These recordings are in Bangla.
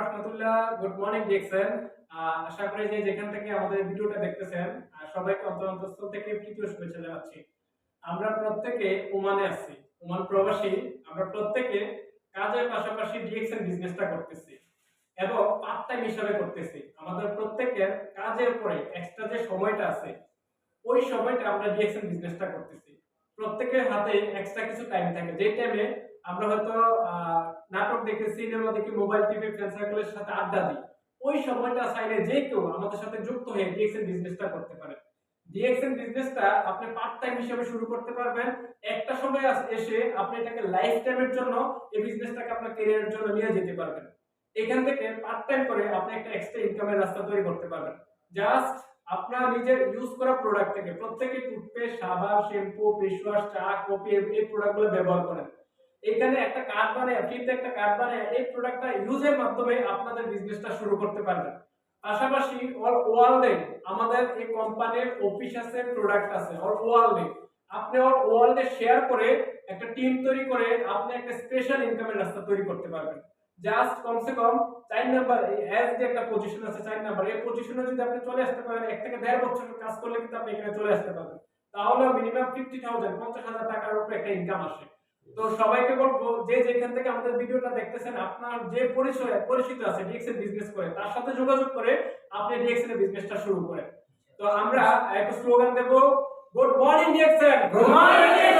রহমতুল্লাহ গুড মর্নিং আশা করি যে যেখান থেকে আমাদের ভিডিওটা দেখতেছেন সবাইকে থেকে শুভেচ্ছা জানাচ্ছি। আমরা প্রত্যেকে ওমানে আছি, ওমান প্রবাসী, আমরা প্রত্যেকে কাজের পাশাপাশি ডিএক্সএন বিজনেসটা করতেছি এবং পার্ট টাইম হিসাবে করতেছি। আমাদের প্রত্যেকের কাজের পরে এক্সট্রা যে সময়টা আছে, ওই সময়টা আমরা ডিএক্সএন বিজনেসটা করতেছি। প্রত্যেকের হাতে এক্সট্রা কিছু টাইম থাকে। যে টাইমে আমরা হয়তো নাটক দেখি সিনেমা দেখি মোবাইল টিভি ফ্রেন্ড সার্কেলের সাথে আড্ডা দিই, ওই সময়টা চাইলে যে কেউ আমাদের সাথে যুক্ত হয়ে ডিএক্সএন বিজনেসটা করতে পারে। ডিএক্সএন বিজনেসটা আপনি পার্ট টাইম হিসেবে শুরু করতে পারবেন। একটা সময় এসে আপনি এটাকে লাইফ টাইমের জন্য এই বিজনেসটাকে আপনার ক্যারিয়ারের জন্য নিয়ে যেতে পারবেন। এখান থেকে পার্ট টাইম করে আপনি একটা এক্সট্রা ইনকামের রাস্তা তৈরি করতে পারবেন। জাস্ট আপনার নিজের ইউজ করা প্রোডাক্ট থেকে প্রত্যেকে টুথপেস্ট সাবান শ্যাম্পু ফেসওয়াশ চা কফি এই প্রোডাক্টগুলো ব্যবহার করেন। এখানে একটা কার্ড বানিয়ে ফ্রিতে একটা কার্ড বানিয়ে, এই প্রোডাক্টটা ইউজের মাধ্যমে আপনাদের বিজনেসটা শুরু করতে পারবেন। পাশাপাশি অল ওয়ার্ল্ডে আমাদের এই কোম্পানির অফিস আছে প্রোডাক্ট আছে অল ওয়ার্ল্ডে আপনি অল ওয়ার্ল্ডে শেয়ার করে একটা টিম তৈরি করে আপনি একটা স্পেশাল ইনকামের রাস্তা তৈরি করতে পারবেন। জাস্ট কমসে কম চার নাম্বার এজ যে একটা পজিশন আছে, চার নাম্বার এই পজিশনে যদি আপনি চলে আসতে পারেন, এক থেকে দেড় বছর কাজ করলে কিন্তু আপনি এখানে চলে আসতে পারবেন। তাহলে মিনিমাম ফিফটি থাউজেন্ড পঞ্চাশ হাজার টাকার উপরে একটা ইনকাম আসে। তো সবাইকে বলব, যে যেখান থেকে আমাদের ভিডিওটা দেখতেছেন, আপনার যে পরিচয়, পরিচিত আছে ডিএক্সএল বিজনেস করে, তার সাথে যোগাযোগ করে আপনি ডিএক্সএল বিজনেসটা শুরু করেন। তো আমরা একটা স্লোগান দেব good morning DXL! DXL Oman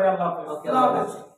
করে আল্লাহ হাফেজ।